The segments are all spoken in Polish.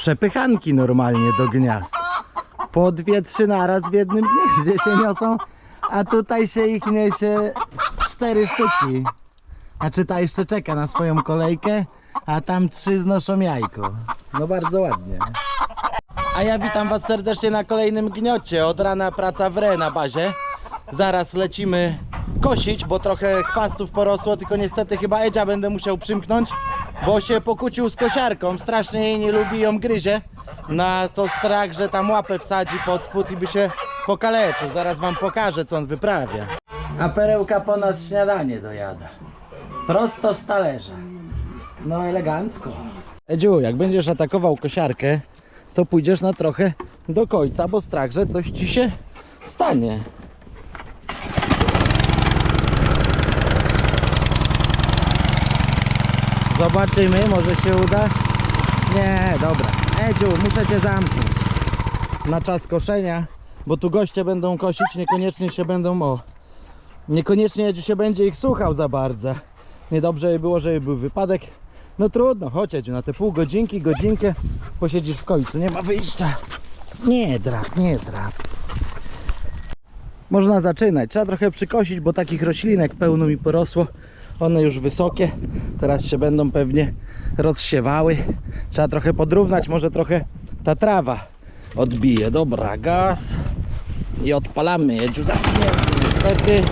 przepychanki normalnie do gniazd. Po dwie, trzy naraz w jednym gnieździe się niosą, a tutaj się ich niesie cztery sztuki. Znaczy ta jeszcze czeka na swoją kolejkę, a tam trzy znoszą jajko. No bardzo ładnie. A ja witam was serdecznie na kolejnym gniocie. Od rana praca w re na bazie. Zaraz lecimy kosić, bo trochę chwastów porosło, tylko niestety chyba Edzia będę musiał przymknąć, bo się pokłócił z kosiarką. Strasznie jej nie lubi, ją gryzie. Na to strach, że tam łapę wsadzi pod spód i by się pokaleczył. Zaraz wam pokażę, co on wyprawia. A perełka po nas śniadanie dojada. Prosto z talerza. No elegancko. Edziu, jak będziesz atakował kosiarkę, to pójdziesz na trochę do końca, bo strach, że coś ci się stanie. Zobaczymy, może się uda. Nie, dobra. Edziu, muszę cię zamknąć. Na czas koszenia, bo tu goście będą kosić, niekoniecznie się będą o. Niekoniecznie Edziu się będzie ich słuchał za bardzo. Niedobrze by było, żeby był wypadek. No trudno, chodź Edziu, na te pół godzinki, godzinkę posiedzisz w końcu, nie ma wyjścia. Nie drap, nie drap. Można zaczynać, trzeba trochę przykosić, bo takich roślinek pełno mi porosło. One już wysokie, teraz się będą pewnie rozsiewały. Trzeba trochę podrównać, może trochę ta trawa odbije. Dobra, gaz i odpalamy. Jedziu zamknięty niestety.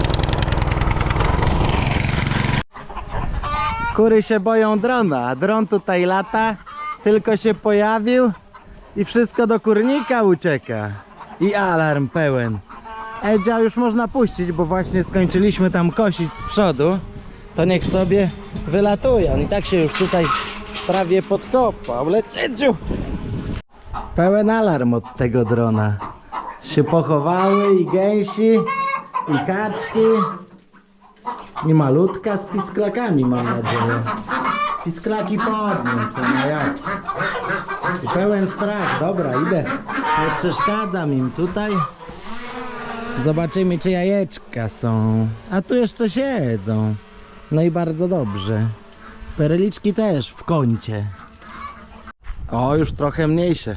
Kury się boją drona, a dron tutaj lata, tylko się pojawił i wszystko do kurnika ucieka. I alarm pełen. Edzia już można puścić, bo właśnie skończyliśmy tam kosić z przodu. To niech sobie wylatuje. On i tak się już tutaj prawie podkopał. Leć Edziu! Pełen alarm od tego drona. Się pochowały i gęsi, i kaczki. I malutka z pisklakami mam nadzieję. Pisklaki pod nim są, no jak? I pełen strach, dobra, idę. Nie przeszkadzam im tutaj. Zobaczymy, czy jajeczka są. A tu jeszcze siedzą. No i bardzo dobrze. Perliczki też w kącie. O, już trochę mniejsze.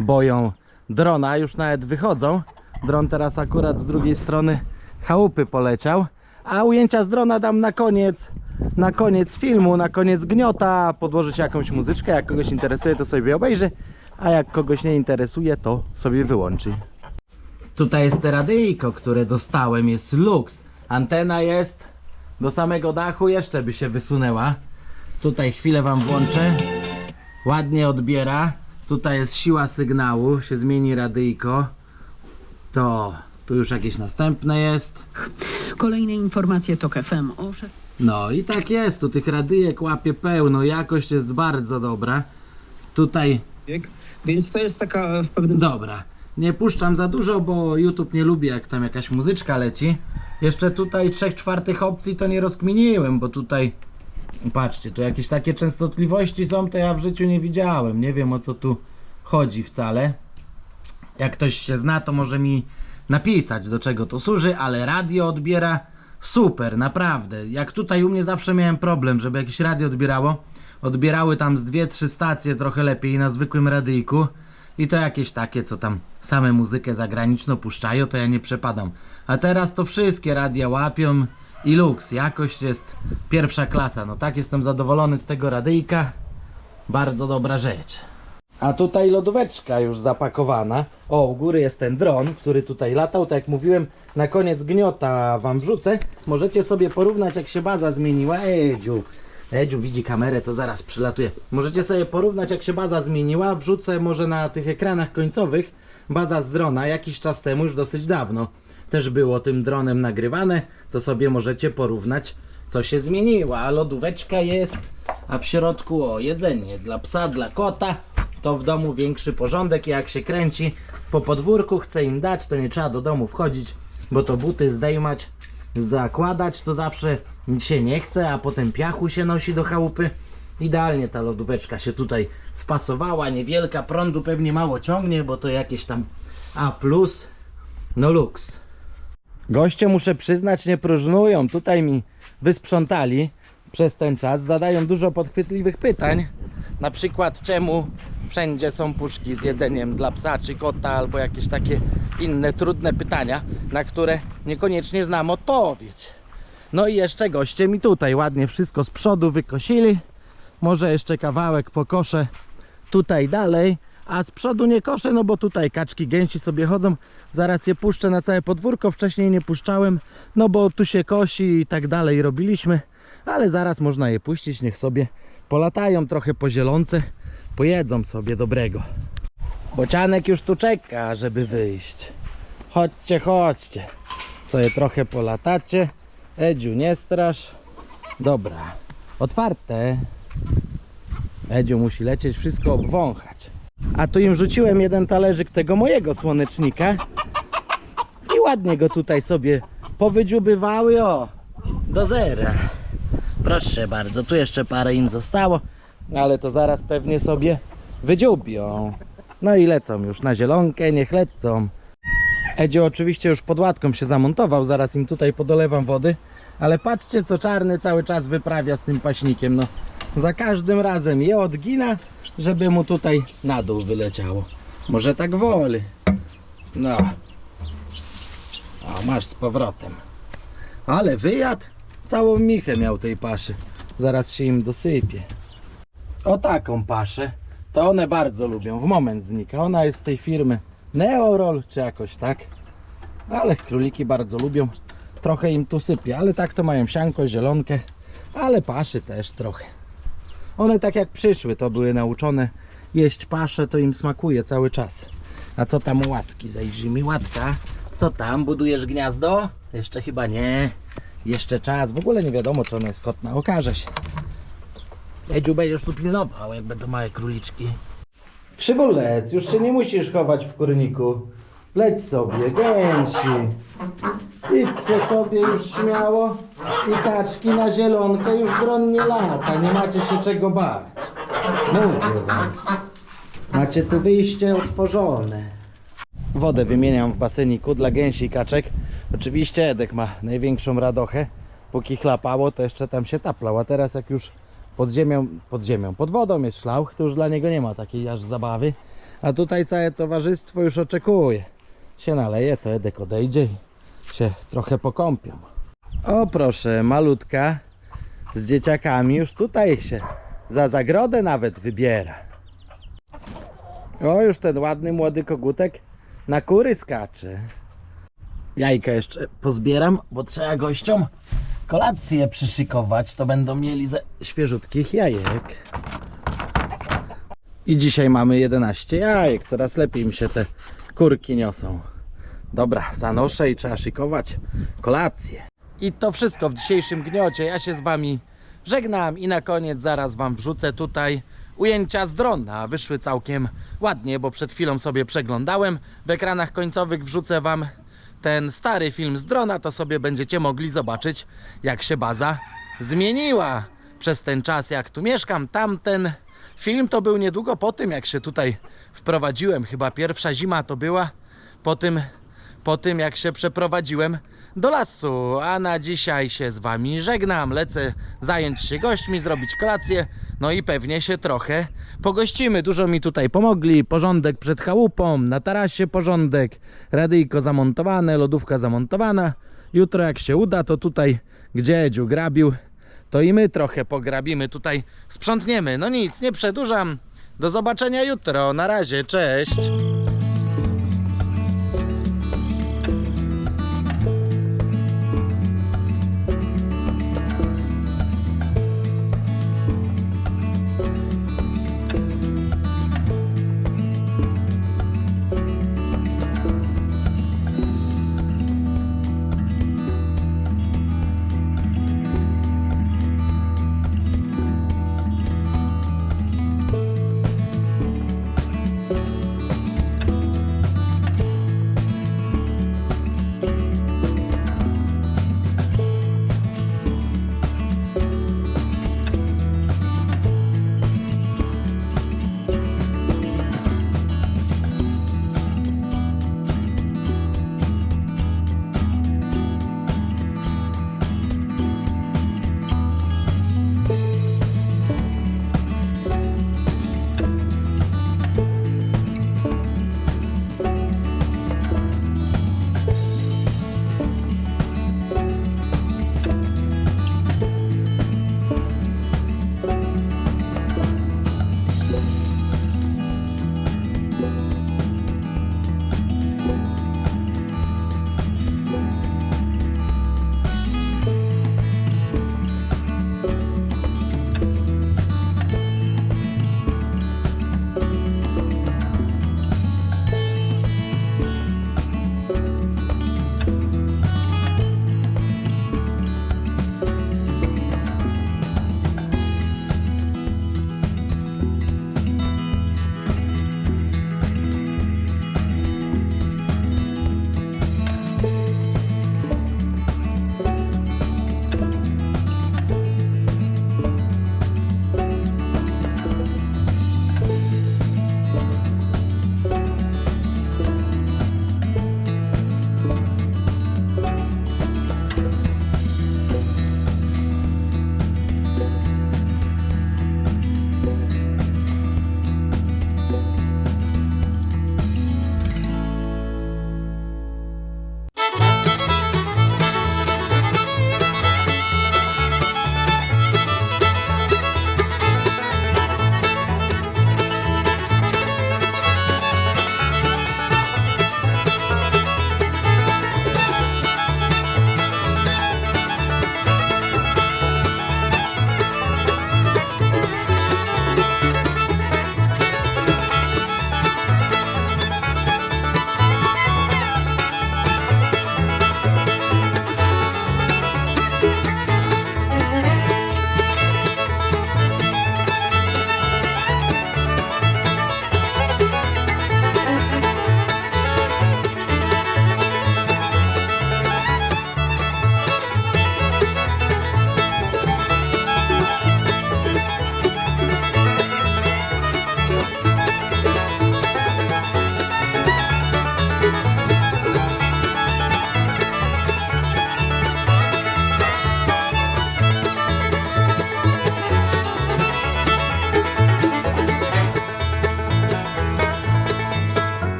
Boją drona, już nawet wychodzą. Dron teraz akurat z drugiej strony chałupy poleciał. A ujęcia z drona dam na koniec. Na koniec filmu, na koniec gniota. Podłożyć jakąś muzyczkę. Jak kogoś interesuje, to sobie obejrzy. A jak kogoś nie interesuje, to sobie wyłączy. Tutaj jest te radyjko, które dostałem, jest lux. Antena jest do samego dachu, jeszcze by się wysunęła. Tutaj chwilę wam włączę. Ładnie odbiera. Tutaj jest siła sygnału, się zmieni radyjko. To tu już jakieś następne jest. Kolejne informacje TOK FM o No i tak jest, tu tych radyjek łapie pełno, jakość jest bardzo dobra. Tutaj więc to jest taka w pewnym Dobra, nie puszczam za dużo, bo YouTube nie lubi jak tam jakaś muzyczka leci. Jeszcze tutaj 3 czwartych opcji to nie rozkminiłem, bo tutaj patrzcie, tu jakieś takie częstotliwości są, to ja w życiu nie widziałem. Nie wiem o co tu chodzi wcale. Jak ktoś się zna, to może mi napisać do czego to służy, ale radio odbiera super, naprawdę. Jak tutaj u mnie zawsze miałem problem, żeby jakieś radio odbierało. Odbierały tam z dwie, trzy stacje trochę lepiej na zwykłym radyjku. I to jakieś takie, co tam same muzykę zagraniczną puszczają, to ja nie przepadam. A teraz to wszystkie radia łapią i luks. Jakość jest pierwsza klasa. No tak, jestem zadowolony z tego radyjka. Bardzo dobra rzecz. A tutaj lodóweczka już zapakowana. O, u góry jest ten dron, który tutaj latał. Tak jak mówiłem, na koniec gniota wam wrzucę. Możecie sobie porównać, jak się baza zmieniła. Edziu, Edziu widzi kamerę, to zaraz przylatuje. Możecie sobie porównać, jak się baza zmieniła. Wrzucę może na tych ekranach końcowych baza z drona jakiś czas temu, już dosyć dawno. Też było tym dronem nagrywane. To sobie możecie porównać, co się zmieniło. A lodóweczka jest, a w środku o jedzenie dla psa, dla kota. To w domu większy porządek. Jak się kręci po podwórku, chce im dać, to nie trzeba do domu wchodzić, bo to buty zdejmać, zakładać to zawsze się nie chce, a potem piachu się nosi do chałupy. Idealnie ta lodóweczka się tutaj wpasowała, niewielka, prądu pewnie mało ciągnie, bo to jakieś tam A+, no luks. Goście muszę przyznać nie próżnują, tutaj mi wysprzątali przez ten czas, zadają dużo podchwytliwych pytań, Na przykład czemu wszędzie są puszki z jedzeniem dla psa czy kota albo jakieś takie inne trudne pytania, na które niekoniecznie znam odpowiedź. No i jeszcze goście mi tutaj ładnie wszystko z przodu wykosili. Może jeszcze kawałek pokoszę tutaj dalej, a z przodu nie koszę, no bo tutaj kaczki, gęsi sobie chodzą. Zaraz je puszczę na całe podwórko. Wcześniej nie puszczałem, no bo tu się kosi i tak dalej robiliśmy, ale zaraz można je puścić, niech sobie polatają trochę po zielonce, pojedzą sobie dobrego. Bocianek już tu czeka, żeby wyjść. Chodźcie, chodźcie. Sobie trochę polatacie. Edziu, nie strasz. Dobra, otwarte. Edziu musi lecieć, wszystko obwąchać. A tu im rzuciłem jeden talerzyk tego mojego słonecznika. I ładnie go tutaj sobie powydziubywały, o, do zera. Proszę bardzo, tu jeszcze parę im zostało, ale to zaraz pewnie sobie wydziubią. No i lecą już na zielonkę, niech lecą. Edziu oczywiście już pod łatką się zamontował, zaraz im tutaj podolewam wody, ale patrzcie co czarny cały czas wyprawia z tym paśnikiem, no. Za każdym razem je odgina, żeby mu tutaj na dół wyleciało. Może tak woli. No. O, masz z powrotem. Ale wyjadł. Całą michę miał tej paszy. Zaraz się im dosypie. O taką paszę. To one bardzo lubią. W moment znika. Ona jest z tej firmy Neorol, czy jakoś tak. Ale króliki bardzo lubią. Trochę im tu sypie, ale tak to mają sianko, zielonkę. Ale paszy też trochę. One tak jak przyszły, to były nauczone jeść paszę, to im smakuje cały czas. A co tam łatki? Zajrzyj mi łatka. Co tam? Budujesz gniazdo? Jeszcze chyba nie. Jeszcze czas. W ogóle nie wiadomo, czy ona jest kotna. Okaże się. Edziu, będziesz tu pilnował, jak będą małe króliczki. Krzywulec, już się nie musisz chować w kurniku. Leć sobie, gęsi. Idźcie sobie już śmiało. I kaczki na zielonkę już dron nie lata. Nie macie się czego bać. Mówię wam. Macie tu wyjście otworzone. Wodę wymieniam w baseniku dla gęsi i kaczek. Oczywiście Edek ma największą radochę. Póki chlapało, to jeszcze tam się taplał. A teraz jak już pod ziemią, pod ziemią, pod wodą jest szlauch, to już dla niego nie ma takiej aż zabawy. A tutaj całe towarzystwo już oczekuje. Się naleje, to Edek odejdzie i się trochę pokąpią. O proszę, malutka z dzieciakami już tutaj się za zagrodę nawet wybiera. O, już ten ładny młody kogutek na kury skacze. Jajka jeszcze pozbieram, bo trzeba gościom kolację przyszykować. To będą mieli ze świeżutkich jajek. I dzisiaj mamy 11 jajek. Coraz lepiej mi się te kurki niosą. Dobra, zanoszę i trzeba szykować kolację. I to wszystko w dzisiejszym gniocie. Ja się z Wami żegnam i na koniec zaraz Wam wrzucę tutaj ujęcia z drona. Wyszły całkiem ładnie, bo przed chwilą sobie przeglądałem. W ekranach końcowych wrzucę Wam ten stary film z drona, to sobie będziecie mogli zobaczyć, jak się baza zmieniła przez ten czas, jak tu mieszkam. Tamten film to był niedługo po tym, jak się tutaj wprowadziłem. Chyba pierwsza zima to była po tym, po tym jak się przeprowadziłem do lasu. A na dzisiaj się z wami żegnam. Lecę zająć się gośćmi, zrobić kolację. No i pewnie się trochę pogościmy. Dużo mi tutaj pomogli. Porządek przed chałupą, na tarasie porządek, radyjko zamontowane, lodówka zamontowana. Jutro jak się uda, to tutaj, gdzie Edziu grabił, to i my trochę pograbimy tutaj, sprzątniemy. No nic, nie przedłużam. Do zobaczenia jutro. Na razie, cześć.